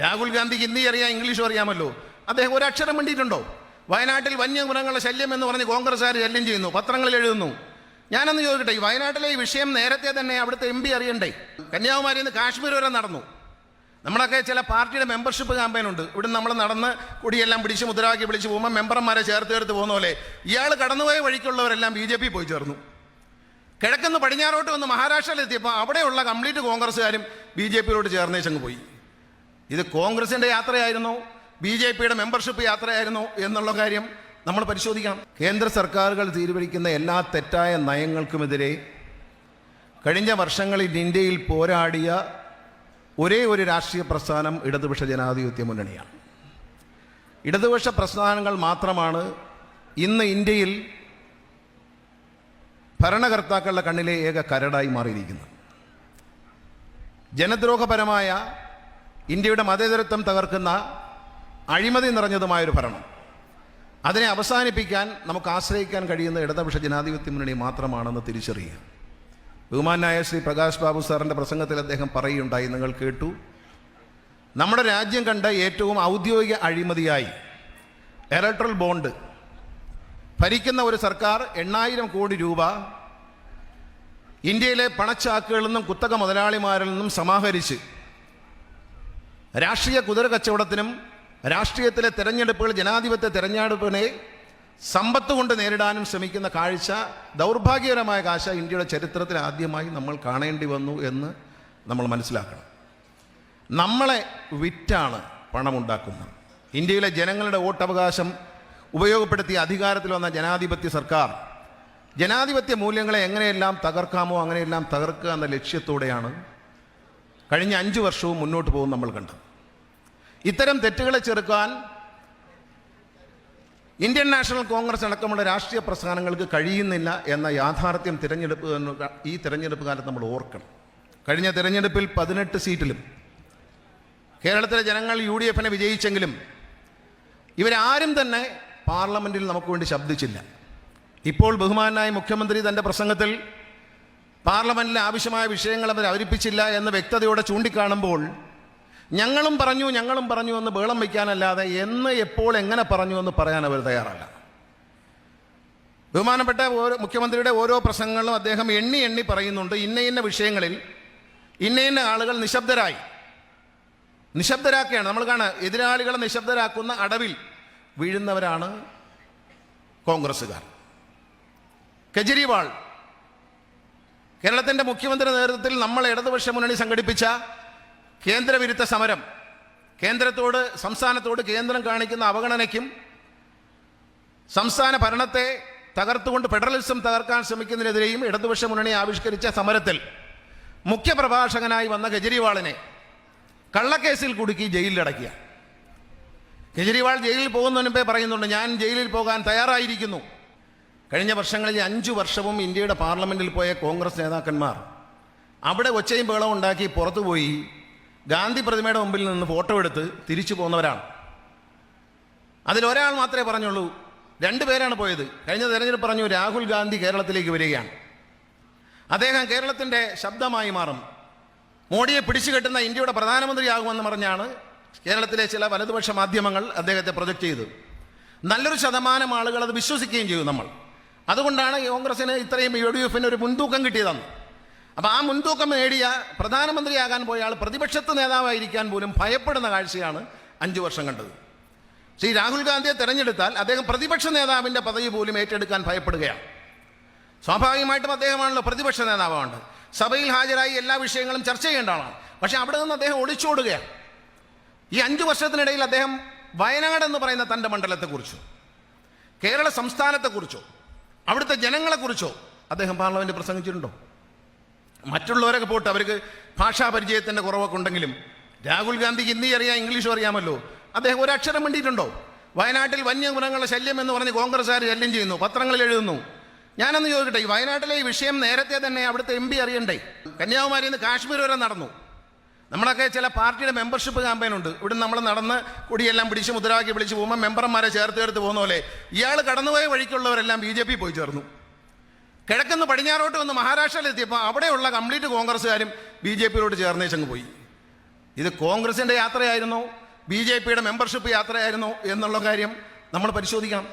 രാഹുൽ ഗാന്ധി ഹിന്ദി അറിയാം ഇംഗ്ലീഷും അറിയാമല്ലോ. അദ്ദേഹം ഒരു അക്ഷരം വേണ്ടിയിട്ടുണ്ടോ വയനാട്ടിൽ വന്യമൃഗങ്ങളുടെ ശല്യം എന്ന് പറഞ്ഞ് കോൺഗ്രസ്സുകാർ ശല്യം ചെയ്യുന്നു പത്രങ്ങളിൽ എഴുതുന്നു. ഞാനൊന്ന് ചോദിക്കട്ടെ ഈ വയനാട്ടിലെ ഈ വിഷയം നേരത്തെ തന്നെ അവിടുത്തെ എം പി അറിയണ്ടേ? കന്യാകുമാരിയിൽ നിന്ന് കാശ്മീർ വരെ നടന്നു. നമ്മളൊക്കെ ചില പാർട്ടിയുടെ മെമ്പർഷിപ്പ് ക്യാമ്പയിൻ ഉണ്ട്. ഇവിടെ നമ്മൾ നടന്ന് കുടിയെല്ലാം പിടിച്ച് മുദ്രാവാക്കി വിളിച്ച് പോകുമ്പോൾ മെമ്പർമാരെ ചേർത്ത് ചേർത്ത് പോകുന്ന പോലെ ഇയാൾ കടന്നുപോയ വഴിക്കുള്ളവരെല്ലാം ബി ജെ പി പോയി ചേർന്നു. കിഴക്കുന്ന് പടിഞ്ഞാറോട്ട് വന്ന് മഹാരാഷ്ട്രയിലെത്തിയപ്പോൾ അവിടെയുള്ള കംപ്ലീറ്റ് കോൺഗ്രസ്സുകാരും ബി ജെ പിയിലോട്ട് ചേർന്നേച്ചങ്ങ് പോയി. ഇത് കോൺഗ്രസിന്റെ യാത്രയായിരുന്നോ ബി ജെ പിയുടെ മെമ്പർഷിപ്പ് യാത്രയായിരുന്നോ എന്നുള്ള കാര്യം നമ്മൾ പരിശോധിക്കണം. കേന്ദ്ര സർക്കാരുകൾ തീരുമാനിക്കുന്ന എല്ലാ തെറ്റായ നയങ്ങൾക്കുമെതിരെ കഴിഞ്ഞ വർഷങ്ങളിൽ ഇന്ത്യയിൽ പോരാടിയ ഒരേ ഒരു രാഷ്ട്രീയ പ്രസ്ഥാനം ഇടതുപക്ഷ ജനാധിപത്യ മുന്നണിയാണ്. ഇടതുപക്ഷ പ്രസ്ഥാനങ്ങൾ മാത്രമാണ് ഇന്ന് ഇന്ത്യയിൽ ഭരണകർത്താക്കളുടെ കണ്ണിലെ ഏക കരടായി മാറിയിരിക്കുന്നത്. ജനദ്രോഹപരമായ ഇന്ത്യയുടെ മതേതരത്വം തകർക്കുന്ന അഴിമതി നിറഞ്ഞതുമായൊരു ഭരണം. അതിനെ അവസാനിപ്പിക്കാൻ നമുക്ക് ആശ്രയിക്കാൻ കഴിയുന്ന ഇടതുപക്ഷ ജനാധിപത്യ മുന്നണി മാത്രമാണെന്ന് തിരിച്ചറിയുക. ബഹുമാനായ ശ്രീ പ്രകാശ് ബാബു സാറിന്റെ പ്രസംഗത്തിൽ അദ്ദേഹം പറയുകയുണ്ടായി നിങ്ങൾ കേട്ടു. നമ്മുടെ രാജ്യം കണ്ട ഏറ്റവും ഔദ്യോഗിക അഴിമതിയായി ഇലക്ട്രൽ ബോണ്ട്. ഭരിക്കുന്ന ഒരു സർക്കാർ എണ്ണായിരം കോടി രൂപ ഇന്ത്യയിലെ പണച്ചാക്കുകളിൽ നിന്നും കുത്തക മുതലാളിമാരിൽ നിന്നും സമാഹരിച്ച് രാഷ്ട്രീയ കുതിര കച്ചവടത്തിനും രാഷ്ട്രീയത്തിലെ തെരഞ്ഞെടുപ്പുകൾ ജനാധിപത്യ തെരഞ്ഞെടുപ്പിനെ സമ്പത്ത് കൊണ്ട് നേരിടാനും ശ്രമിക്കുന്ന കാഴ്ച ദൗർഭാഗ്യകരമായ കാഴ്ച ഇന്ത്യയുടെ ചരിത്രത്തിൽ ആദ്യമായി നമ്മൾ കാണേണ്ടി വന്നു എന്ന് നമ്മൾ മനസ്സിലാക്കണം. നമ്മളെ വിറ്റാണ് പണമുണ്ടാക്കുന്നത്. ഇന്ത്യയിലെ ജനങ്ങളുടെ വോട്ടവകാശം ഉപയോഗപ്പെടുത്തി അധികാരത്തിൽ വന്ന ജനാധിപത്യ സർക്കാർ ജനാധിപത്യ മൂല്യങ്ങളെ എങ്ങനെയെല്ലാം തകർക്കാമോ അങ്ങനെയെല്ലാം തകർക്കുക എന്ന ലക്ഷ്യത്തോടെയാണ് കഴിഞ്ഞ അഞ്ച് വർഷവും മുന്നോട്ട് പോകും നമ്മൾ കണ്ടു. ഇത്തരം തെറ്റുകളെ ചെറുക്കാൻ ഇന്ത്യൻ നാഷണൽ കോൺഗ്രസ് അടക്കമുള്ള രാഷ്ട്രീയ പ്രസ്ഥാനങ്ങൾക്ക് കഴിയുന്നില്ല എന്ന യാഥാർത്ഥ്യം തിരഞ്ഞെടുപ്പ് ഈ തിരഞ്ഞെടുപ്പ് കാലത്ത് നമ്മൾ ഓർക്കണം. കഴിഞ്ഞ തിരഞ്ഞെടുപ്പിൽ പതിനെട്ട് സീറ്റിലും കേരളത്തിലെ ജനങ്ങൾ യു ഡി എഫിനെ വിജയിച്ചെങ്കിലും ഇവരാരും തന്നെ പാർലമെന്റിൽ നമുക്ക് വേണ്ടി ശബ്ദിച്ചില്ല. ഇപ്പോൾ ബഹുമാനായ മുഖ്യമന്ത്രി തന്റെ പ്രസംഗത്തിൽ പാർലമെന്റിൽ ആവശ്യമായ വിഷയങ്ങൾ അവർ അവതരിപ്പിച്ചില്ല എന്ന് വ്യക്തതയോടെ ചൂണ്ടിക്കാണുമ്പോൾ ഞങ്ങളും പറഞ്ഞു ഞങ്ങളും പറഞ്ഞു എന്ന് ബേളം വയ്ക്കാനല്ലാതെ എന്ന് എപ്പോൾ എങ്ങനെ പറഞ്ഞു എന്ന് പറയാൻ അവർ തയ്യാറല്ല. ബഹുമാനപ്പെട്ട ഓരോ മുഖ്യമന്ത്രിയുടെ ഓരോ പ്രസംഗങ്ങളും അദ്ദേഹം എണ്ണി എണ്ണി പറയുന്നുണ്ട്. ഇന്ന ഇന്ന വിഷയങ്ങളിൽ ഇന്ന ഇന്ന ആളുകൾ നിശബ്ദരായി. നിശബ്ദരാക്കുകയാണ്. നമ്മൾ കാണാം എതിരാളികളെ നിശബ്ദരാക്കുന്ന അടവിൽ വീഴുന്നവരാണ് കോൺഗ്രസ്സുകാർ. കെജ്രിവാൾ കേരളത്തിന്റെ മുഖ്യമന്ത്രി നേതൃത്വത്തിൽ നമ്മൾ ഇടതുപക്ഷ മുന്നണി സംഘടിപ്പിച്ച കേന്ദ്രവിരുദ്ധ സമരം. കേന്ദ്രത്തോട് സംസ്ഥാനത്തോട് കേന്ദ്രം കാണിക്കുന്ന അവഗണനയ്ക്കും സംസ്ഥാന ഭരണത്തെ തകർത്തുകൊണ്ട് ഫെഡറലിസം തകർക്കാൻ ശ്രമിക്കുന്നതിനെതിരെയും ഇടതുപക്ഷ മുന്നണി ആവിഷ്കരിച്ച സമരത്തിൽ മുഖ്യപ്രഭാഷകനായി വന്ന കെജ്രിവാളിനെ കള്ളക്കേസിൽ കുടുക്കി ജയിലിലടക്കിയ കെജ്രിവാൾ ജയിലിൽ പോകുന്നതിന് മുമ്പേ പറയുന്നുണ്ട് ഞാൻ ജയിലിൽ പോകാൻ തയ്യാറായിരിക്കുന്നു. കഴിഞ്ഞ വർഷങ്ങളിൽ അഞ്ചു വർഷവും ഇന്ത്യയുടെ പാർലമെന്റിൽ പോയ കോൺഗ്രസ് നേതാക്കന്മാർ അവിടെ ഒച്ചയും ബഹളവും ഉണ്ടാക്കി പുറത്തുപോയി ഗാന്ധി പ്രതിമയുടെ മുമ്പിൽ നിന്ന് ഫോട്ടോ എടുത്ത് തിരിച്ചു പോകുന്നവരാണ് അതിലൊരാൾ മാത്രമേ പറഞ്ഞുള്ളൂ. രണ്ടു പേരാണ് പോയത്. കഴിഞ്ഞ തെരഞ്ഞെടുപ്പ് പറഞ്ഞു രാഹുൽ ഗാന്ധി കേരളത്തിലേക്ക് വരികയാണ്. അദ്ദേഹം കേരളത്തിന്റെ ശബ്ദമായി മാറും. മോഡിയെ പിടിച്ചു കെട്ടുന്ന ഇന്ത്യയുടെ പ്രധാനമന്ത്രിയാകുമെന്ന് പറഞ്ഞാണ് കേരളത്തിലെ ചില വലതുപക്ഷ മാധ്യമങ്ങൾ അദ്ദേഹത്തെ പ്രൊജക്റ്റ് ചെയ്തത്. നല്ലൊരു ശതമാനം ആളുകൾ അത് വിശ്വസിക്കുകയും ചെയ്തു നമ്മൾ. അതുകൊണ്ടാണ് കോൺഗ്രസിന് ഇത്രയും യു ഡി എഫിന് ഒരു മുൻതൂക്കം കിട്ടിയതെന്ന്. അപ്പോൾ ആ മുൻതൂക്കം നേടിയ പ്രധാനമന്ത്രിയാകാൻ പോയ ആൾ പ്രതിപക്ഷത്ത് നേതാവായിരിക്കാൻ പോലും ഭയപ്പെടുന്ന കാഴ്ചയാണ് അഞ്ചു വർഷം കണ്ടത്. ശ്രീ രാഹുൽ ഗാന്ധിയെ തെരഞ്ഞെടുത്താൽ അദ്ദേഹം പ്രതിപക്ഷ നേതാവിന്റെ പദവി പോലും ഏറ്റെടുക്കാൻ ഭയപ്പെടുകയാണ്. സ്വാഭാവികമായിട്ടും അദ്ദേഹമാണല്ലോ പ്രതിപക്ഷ നേതാവാണ്ട് സഭയിൽ ഹാജരായി എല്ലാ വിഷയങ്ങളും ചർച്ച ചെയ്യേണ്ട ആളാണ്. പക്ഷെ അവിടെ നിന്ന് അദ്ദേഹം ഒളിച്ചോടുകയാണ്. ഈ അഞ്ചു വർഷത്തിനിടയിൽ അദ്ദേഹം വയനാട് എന്ന് പറയുന്ന തന്റെ മണ്ഡലത്തെക്കുറിച്ചോ കേരള സംസ്ഥാനത്തെക്കുറിച്ചോ അവിടുത്തെ ജനങ്ങളെക്കുറിച്ചോ? അദ്ദേഹം പാർലമെന്റ് പ്രസംഗിച്ചിട്ടുണ്ടോ? മറ്റുള്ളവരൊക്കെ പോട്ട് അവർക്ക് ഭാഷാ പരിചയത്തിന്റെ കുറവൊക്കെ ഉണ്ടെങ്കിലും രാഹുൽ ഗാന്ധി ഹിന്ദി അറിയാം ഇംഗ്ലീഷും അറിയാമല്ലോ. അദ്ദേഹം ഒരു അക്ഷരം വേണ്ടിയിട്ടുണ്ടോ വയനാട്ടിൽ വന്യമൃഗങ്ങളുടെ ശല്യം എന്ന് പറഞ്ഞ് കോൺഗ്രസ്സുകാർ ശല്യം ചെയ്യുന്നു പത്രങ്ങളിൽ എഴുതുന്നു. ഞാനൊന്ന് ചോദിക്കട്ടെ ഈ വയനാട്ടിലെ ഈ വിഷയം നേരത്തെ തന്നെ അവിടുത്തെ എം പി അറിയണ്ടേ? കന്യാകുമാരിയിൽ നിന്ന് കാശ്മീർ വരെ നടന്നു. നമ്മളൊക്കെ ചില പാർട്ടിയുടെ മെമ്പർഷിപ്പ് ക്യാമ്പയിൻ ഉണ്ട്. ഇവിടെ നമ്മൾ നടന്ന് കുടിയെല്ലാം പിടിച്ച് മുദ്രാവാക്യം വിളിച്ച് പോകുമ്പോൾ മെമ്പർമാരെ ചേർത്ത് ചേർത്ത് പോകുന്ന പോലെ ഇയാൾ കടന്നുപോയ വഴിക്കുള്ളവരെല്ലാം ബി ജെ പി പോയി ചേർന്നു. കിഴക്കുന്ന് പടിഞ്ഞാറോട്ട് വന്ന് മഹാരാഷ്ട്രയിലെത്തിയപ്പോൾ അവിടെയുള്ള കംപ്ലീറ്റ് കോൺഗ്രസ്സുകാരും ബി ജെ പിയിലോട്ട് ചേർന്നേച്ചങ്ങ് പോയി. ഇത് കോൺഗ്രസിന്റെ യാത്രയായിരുന്നോ? ബി ജെ പിയുടെ മെമ്പർഷിപ്പ് യാത്രയായിരുന്നോ എന്നുള്ള കാര്യം നമ്മൾ പരിശോധിക്കണം.